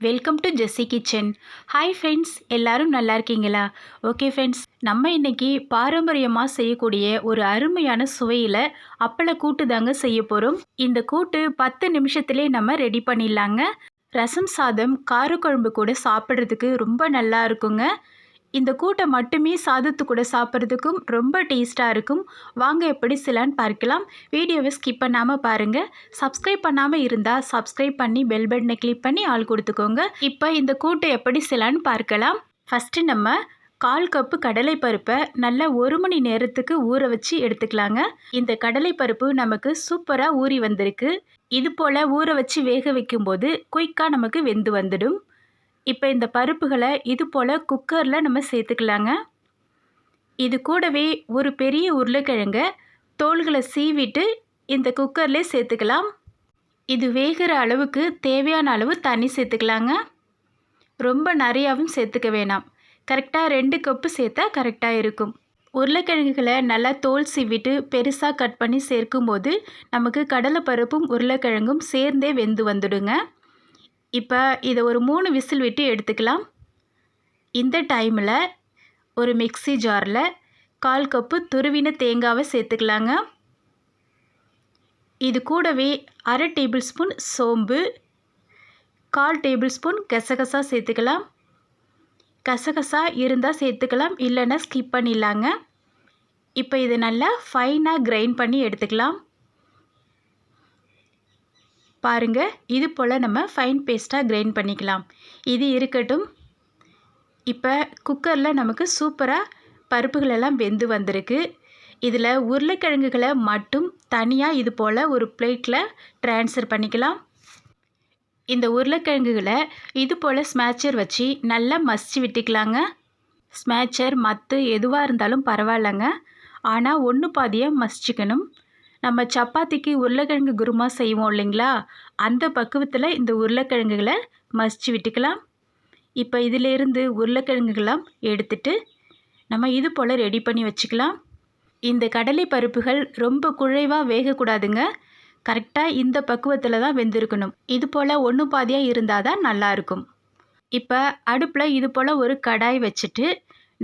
Welcome to Jessie kitchen hi friends எல்லாரும் நல்லா இருக்கீங்களா? ஓகே ஃப்ரெண்ட்ஸ் நம்ம இன்னைக்கு பாரம்பரியமாக செய்யக்கூடிய ஒரு அருமையான சுவையில் அப்பள கூட்டு தாங்க செய்ய போகிறோம் இந்த கூட்டு பத்து நிமிஷத்துலேயே நம்ம ரெடி பண்ணிடலாங்க. ரசம் சாதம் காரக்குழம்பு கூட சாப்பிட்றதுக்கு ரொம்ப நல்லா இருக்குங்க. இந்த கூட்டை மட்டுமே சாதத்து கூட சாப்பிட்றதுக்கும் ரொம்ப டேஸ்ட்டாக இருக்கும். வாங்க எப்படி சிலான்னு பார்க்கலாம். வீடியோவை ஸ்கிப் பண்ணாமல் பாருங்கள் சப்ஸ்கிரைப் பண்ணாமல் இருந்தால் சப்ஸ்கிரைப் பண்ணி பெல் பட்டனை கிளிக் பண்ணி ஆள் கொடுத்துக்கோங்க. இப்போ இந்த கூட்டை எப்படி சிலான்னு பார்க்கலாம். ஃபஸ்ட்டு நம்ம கால் கப்பு கடலைப்பருப்பை நல்லா ஒரு மணி நேரத்துக்கு ஊற வச்சு எடுத்துக்கலாங்க. இந்த கடலைப்பருப்பு நமக்கு சூப்பராக ஊறி வந்திருக்கு. இது போல் ஊற வச்சு வேக வைக்கும்போது குயிக்காக நமக்கு வெந்து வந்துடும். இப்போ இந்த பருப்புகளை இது போல் குக்கரில் நம்ம சேர்த்துக்கலாங்க. இது கூடவே ஒரு பெரிய உருளைக்கிழங்க தோள்களை சீவிட்டு இந்த குக்கர்லேயே சேர்த்துக்கலாம். இது வேகிற அளவுக்கு தேவையான அளவு தண்ணி சேர்த்துக்கலாங்க. ரொம்ப நிறையாவும் சேர்த்துக்க வேணாம். கரெக்டாக ரெண்டு கப்பு சேர்த்தா கரெக்டாக இருக்கும். உருளைக்கிழங்குகளை நல்லா தோல் சீவிட்டு பெருசாக கட் பண்ணி சேர்க்கும்போது நமக்கு கடலைப்பருப்பும் உருளைக்கிழங்கும் சேர்ந்தே வெந்து வந்துடுங்க. இப்போ இதை ஒரு மூணு விசில் விட்டு எடுத்துக்கலாம். இந்த டைமில் ஒரு மிக்சி ஜாரில் கால் கப்பு துருவின தேங்காவை சேர்த்துக்கலாங்க. இது கூடவே அரை டேபிள் ஸ்பூன் சோம்பு கால் டேபிள் ஸ்பூன் கசகசா சேர்த்துக்கலாம். கசகசா இருந்தால் சேர்த்துக்கலாம் இல்லைன்னா ஸ்கிப் பண்ணிடலாங்க. இப்போ இதை நல்லா ஃபைனாக கிரைண்ட் பண்ணி எடுத்துக்கலாம். பாருங்கள் இது போல் நம்ம ஃபைன் பேஸ்ட்டாக கிரைண்ட் பண்ணிக்கலாம். இது இருக்கட்டும். இப்போ குக்கரில் நமக்கு சூப்பராக பருப்புகளெல்லாம் வெந்து வந்திருக்கு. இதில் உருளைக்கிழங்குகளை மட்டும் தனியாக இது போல் ஒரு பிளேட்டில் ட்ரான்ஸ்ஃபர் பண்ணிக்கலாம். இந்த உருளைக்கிழங்குகளை இது போல் ஸ்மேச்சர் வச்சு நல்லா மசிச்சு விட்டுக்கலாங்க. ஸ்மேச்சர் மத்து எதுவாக இருந்தாலும் பரவாயில்லைங்க. ஆனால் ஒன்று பாதியாக மசிச்சுக்கணும். நம்ம சப்பாத்திக்கு உருளைக்கிழங்கு குருமா செய்வோம் இல்லைங்களா? அந்த பக்குவத்தில் இந்த உருளைக்கிழங்குகளை மசிச்சு விட்டுக்கலாம். இப்போ இதிலேருந்து உருளைக்கிழங்குகளாம் எடுத்துட்டு நம்ம இது போல் ரெடி பண்ணி வச்சுக்கலாம். இந்த கடலை பருப்புகள் ரொம்ப குழைவாக வேகக்கூடாதுங்க. கரெக்டாக இந்த பக்குவத்தில் தான் வெந்திருக்கணும். இது போல் ஒன்று பாதியாக இருந்தால் தான் நல்லாயிருக்கும் இப்போ அடுப்பில் இது போல் ஒரு கடாய் வச்சுட்டு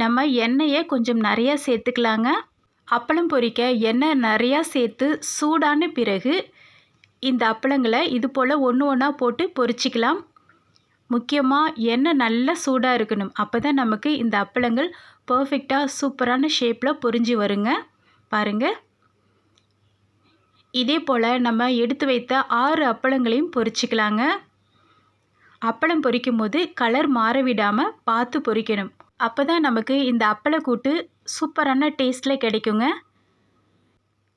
நம்ம எண்ணெயை கொஞ்சம் நிறையா சேர்த்துக்கலாங்க. அப்பளம் பொரிக்க எண்ணெய் நிறையா சேர்த்து சூடான பிறகு இந்த அப்பளங்களை இது போல் ஒன்று ஒன்றா போட்டு பொரிச்சிக்கலாம். முக்கியமாக எண்ணெய் நல்லா சூடாக இருக்கணும். அப்போ தான் நமக்கு இந்த அப்பளங்கள் பர்ஃபெக்டாக சூப்பரான ஷேப்பில் பொரிஞ்சு வருங்க. பாருங்கள் இதே போல் நம்ம எடுத்து வைத்த ஆறு அப்பளங்களையும் பொரிச்சிக்கலாங்க. அப்பளம் பொரிக்கும் போது கலர் மாற விடாமல் பார்த்து பொரிக்கணும். அப்போ தான் நமக்கு இந்த அப்பளக்கூட்டு சூப்பரான டேஸ்ட்டில் கிடைக்குங்க.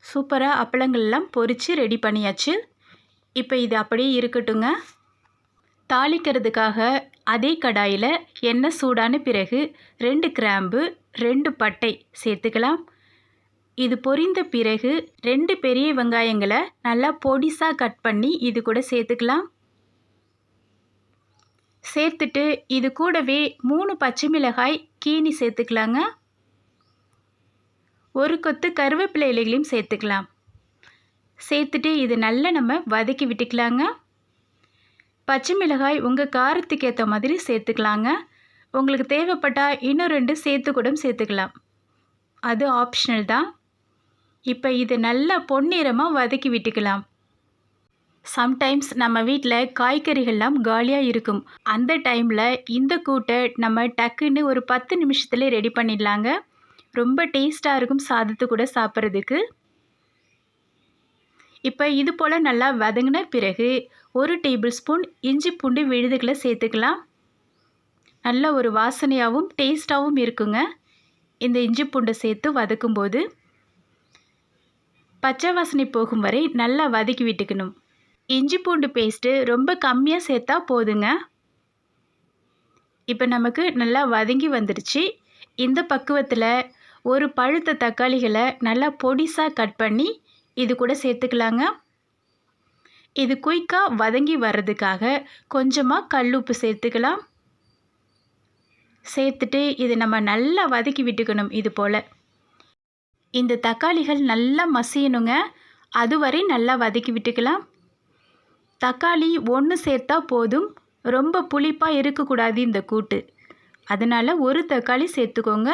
சூப்பராக அப்பளங்கள்லாம் பொரித்து ரெடி பண்ணியாச்சு. இப்போ இது அப்படியே இருக்கட்டுங்க. தாளிக்கிறதுக்காக அதே கடாயில் எண்ணெய் சூடான பிறகு ரெண்டு கிராம்பு ரெண்டு பட்டை சேர்த்துக்கலாம். இது பொரிந்த பிறகு ரெண்டு பெரிய வெங்காயங்களை நல்லா பொடிசாக கட் பண்ணி இது கூட சேர்த்துக்கலாம். சேர்த்துட்டு இது கூடவே மூணு பச்சை மிளகாய் கீனி சேர்த்துக்கலாங்க. ஒரு கொத்து கருவேப்பிலை இலைகளையும் சேர்த்துக்கலாம். சேர்த்துட்டு இது நல்லா நம்ம வதக்கி விட்டுக்கலாங்க. பச்சை மிளகாய் உங்கள் காரத்துக்கு ஏற்ற மாதிரி சேர்த்துக்கலாங்க. உங்களுக்கு தேவைப்பட்டால் இன்னும் ரெண்டு சேர்த்து கூட சேர்த்துக்கலாம். அது ஆப்ஷனல் தான். இப்போ இது நல்லா பொன்னிறமாக வதக்கி விட்டுக்கலாம். சம்டைம்ஸ் நம்ம வீட்டில் காய்கறிகள்லாம் காலியாக இருக்கும். அந்த டைமில் இந்த கூட்டை நம்ம டக்குன்னு ஒரு பத்து நிமிஷத்துல ரெடி பண்ணிடலாங்க. ரொம்ப டேஸ்ட்டாக இருக்கும் சாதத்து கூட சாப்பிட்றதுக்கு. இப்போ இது போல் நல்லா வதங்கின பிறகு ஒரு டேபிள் ஸ்பூன் இஞ்சி பூண்டு விழுதுகளை சேர்த்துக்கலாம். நல்ல ஒரு வாசனையாகவும் டேஸ்ட்டாகவும் இருக்குங்க. இந்த இஞ்சி பூண்டை சேர்த்து வதக்கும்போது பச்சை வாசனை போகும் வரை நல்லா வதக்கி விட்டுக்கணும். இஞ்சி பூண்டு பேஸ்ட்டு ரொம்ப கம்மியாக சேர்த்தா போதுங்க. இப்போ நமக்கு நல்லா வதங்கி வந்துடுச்சு இந்த பக்குவத்தில் ஒரு பழுத்த தக்காளிகளை நல்லா பொடிசாக கட் பண்ணி இது கூட சேர்த்துக்கலாங்க. இது குயிக்காக வதங்கி வர்றதுக்காக கொஞ்சமாக கல்லுப்பு சேர்த்துக்கலாம். சேர்த்துட்டு இது நம்ம நல்லா வதக்கி விட்டுக்கணும் இது போல். இந்த தக்காளிகள் நல்லா மசியணுங்க. அதுவரை நல்லா வதக்கி விட்டுக்கலாம். தக்காளி ஒன்று சேர்த்தா போதும். ரொம்ப புளிப்பாக இருக்கக்கூடாது இந்த கூட்டு. அதனால் ஒரு தக்காளி சேர்த்துக்கோங்க.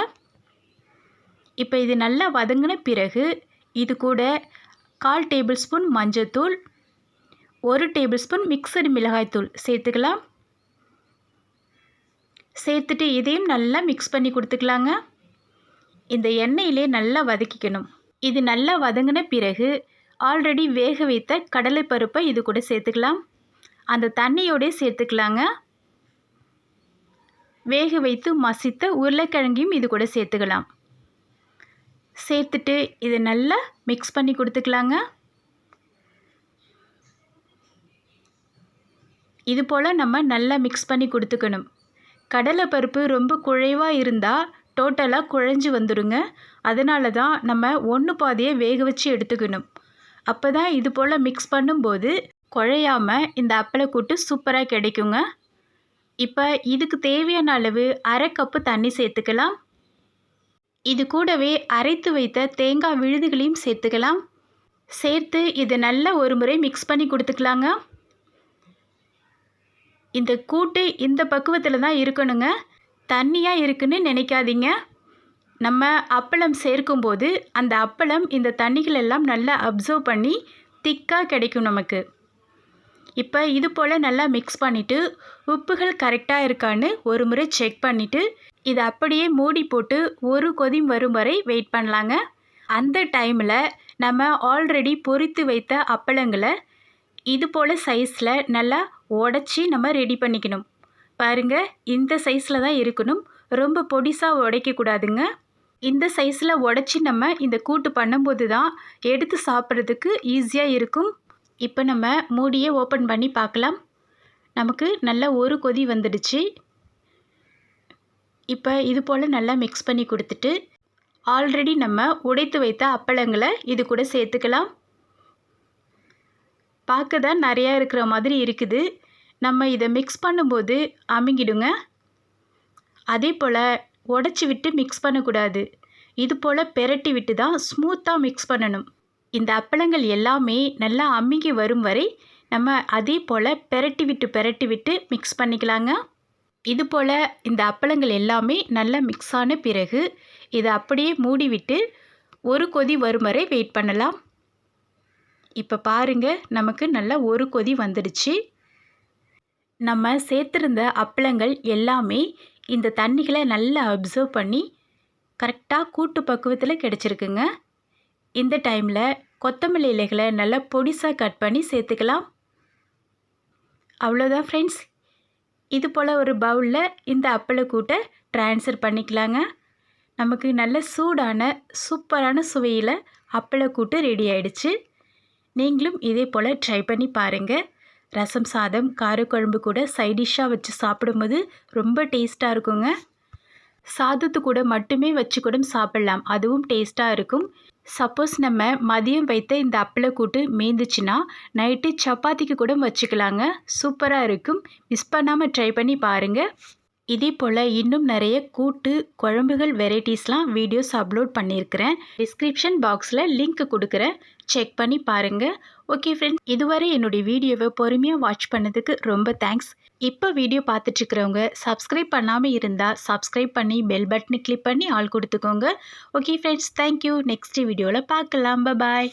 இப்போ இது நல்லா வதங்கின பிறகு இது கூட கால் டேபிள் ஸ்பூன் மஞ்சத்தூள் ஒரு டேபிள் ஸ்பூன் மிக்சடு மிளகாய்த்தூள் சேர்த்துக்கலாம். சேர்த்துட்டு இதையும் நல்லா மிக்ஸ் பண்ணி கொடுத்துக்கலாங்க. இந்த எண்ணெயிலே நல்லா வதக்கிக்கணும். இது நல்லா வதங்கின பிறகு ஆல்ரெடி வேக வைத்த கடலை பருப்பை இது கூட சேர்த்துக்கலாம். அந்த தண்ணியோடே சேர்த்துக்கலாங்க. வேக வைத்து மசித்த உருளைக்கிழங்கையும் இது கூட சேர்த்துக்கலாம். சேர்த்துட்டு இதை நல்லா மிக்ஸ் பண்ணி கொடுத்துக்கலாங்க. இது போல் நம்ம நல்லா மிக்ஸ் பண்ணி கொடுத்துக்கணும். கடலை பருப்பு ரொம்ப குழைவாக இருந்தால் டோட்டலாக குழஞ்சி வந்துடுங்க அதனால தான் நம்ம ஒன்று பாதியை வேக வச்சு எடுத்துக்கணும். அப்போ தான் இது போல் மிக்ஸ் பண்ணும்போது குழையாமல் இந்த அப்பளக்கூட்டு சூப்பராக கிடைக்குங்க. இப்போ இதுக்கு தேவையான அளவு அரை கப்பு தண்ணி சேர்த்துக்கலாம். இது கூடவே அரைத்து வைத்த தேங்காய் விழுதுகளையும் சேர்த்துக்கலாம். சேர்த்து இதை நல்லா ஒரு முறை மிக்ஸ் பண்ணி கொடுத்துக்கலாங்க. இந்த கூட்டு இந்த பக்குவத்தில் தான் இருக்கணுங்க. தண்ணியாக இருக்குன்னு நினைக்காதீங்க. நம்ம அப்பளம் சேர்க்கும்போது அந்த அப்பளம் இந்த தண்ணிகள் எல்லாம் நல்லா அப்சர்வ் பண்ணி திக்காக கிடைக்கும் நமக்கு. இப்போ இது போல் நல்லா மிக்ஸ் பண்ணிவிட்டு உப்புகள் கரெக்டாக இருக்கான்னு ஒரு முறை செக் பண்ணிவிட்டு இதை அப்படியே மூடி போட்டு ஒரு கொதி வரும் வரை வெயிட் பண்ணலாங்க. அந்த டைமில் நம்ம ஆல்ரெடி பொரித்து வைத்த அப்பளங்களை இது போல் சைஸில் நல்லா உடச்சி நம்ம ரெடி பண்ணிக்கணும். பாருங்கள் இந்த சைஸில் தான் இருக்கணும். ரொம்ப பொடிசாக உடைக்கக்கூடாதுங்க இந்த சைஸில் உடச்சி நம்ம இந்த கூட்டு பண்ணும்போது தான் எடுத்து சாப்பிட்றதுக்கு ஈஸியாக இருக்கும். இப்போ நம்ம மூடியை ஓப்பன் பண்ணி பார்க்கலாம். நமக்கு நல்ல ஒரு கொதி வந்துடுச்சு. இப்போ இது போல் நல்லா மிக்ஸ் பண்ணி கொடுத்துட்டு ஆல்ரெடி நம்ம உடைத்து வைத்த அப்பளங்களை இது கூட சேர்த்துக்கலாம். பார்க்க தான் நிறையா இருக்கிற மாதிரி இருக்குது. நம்ம இதை மிக்ஸ் பண்ணும்போது அமுங்கிடுங்க அதே போல் உடச்சி விட்டு மிக்ஸ் பண்ணக்கூடாது. இது போல் பெரட்டி விட்டு தான் ஸ்மூத்தாக மிக்ஸ் பண்ணணும். இந்த அப்பளங்கள் எல்லாமே நல்லா அம்மிகி வரும் வரை நம்ம அதே போல் பெரட்டி விட்டு பெரட்டி விட்டு மிக்ஸ் பண்ணிக்கலாங்க. இது போல் இந்த அப்பளங்கள் எல்லாமே நல்லா மிக்ஸ் ஆன பிறகு இதை அப்படியே மூடி விட்டு ஒரு கொதி வரும் வரை வெயிட் பண்ணலாம். இப்போ பாருங்கள் நமக்கு நல்லா ஒரு கொதி வந்துடுச்சு. நம்ம சேர்த்துருந்த அப்பளங்கள் எல்லாமே இந்த தண்ணிகளை நல்லா அப்சர்வ் பண்ணி கரெக்டாக கூட்டு பக்குவத்தில் கிடச்சிருக்குங்க. இந்த டைமில் கொத்தமல்லி இலைகளை நல்லா பொடிசாக கட் பண்ணி சேர்த்துக்கலாம். அவ்வளோதான் ஃப்ரெண்ட்ஸ் இது போல் ஒரு பவுலில் இந்த அப்பளை கூட்டை ட்ரான்ஸ்ஃபர் பண்ணிக்கலாங்க. நமக்கு நல்ல சூடான சூப்பரான சுவையில் அப்பளை கூட்டு ரெடி ஆயிடுச்சு. நீங்களும் இதே போல் ட்ரை பண்ணி பாருங்கள் ரசம் சாதம் காரக்குழம்பு கூட சைடிஷ்ஷாக வச்சு சாப்பிடும்போது ரொம்ப டேஸ்ட்டாக இருக்குங்க. சாதத்து கூட மட்டுமே வச்சு கூட சாப்பிட்லாம். அதுவும் டேஸ்ட்டாக இருக்கும். சப்போஸ் நம்ம மதியம் வைத்த இந்த அப்பளக்கூட்டு மீந்துச்சுன்னா நைட்டு சப்பாத்திக்கு கூட வச்சுக்கலாங்க. சூப்பராக இருக்கும். மிஸ் பண்ணாமல் ட்ரை பண்ணி பாருங்கள் இதே போல் இன்னும் நிறைய கூட்டு குழம்புகள் வெரைட்டிஸ்லாம் வீடியோஸ் அப்லோட் பண்ணியிருக்கிறேன். டிஸ்கிரிப்ஷன் பாக்ஸில் லிங்க் கொடுக்குறேன். செக் பண்ணி பாருங்கள் ஓகே ஃப்ரெண்ட்ஸ் இதுவரை என்னுடைய வீடியோவை பொறுமையாக வாட்ச் பண்ணதுக்கு ரொம்ப தேங்க்ஸ். இப்போ வீடியோ பார்த்துட்ருக்கிறவங்க சப்ஸ்கிரைப் பண்ணாமல் இருந்தால் சப்ஸ்கிரைப் பண்ணி பெல் பட்டனை கிளிக் பண்ணி ஆள் கொடுத்துக்கோங்க. ஓகே ஃப்ரெண்ட்ஸ் தேங்க்யூ நெக்ஸ்ட் வீடியோவில் பார்க்கலாம். பாய்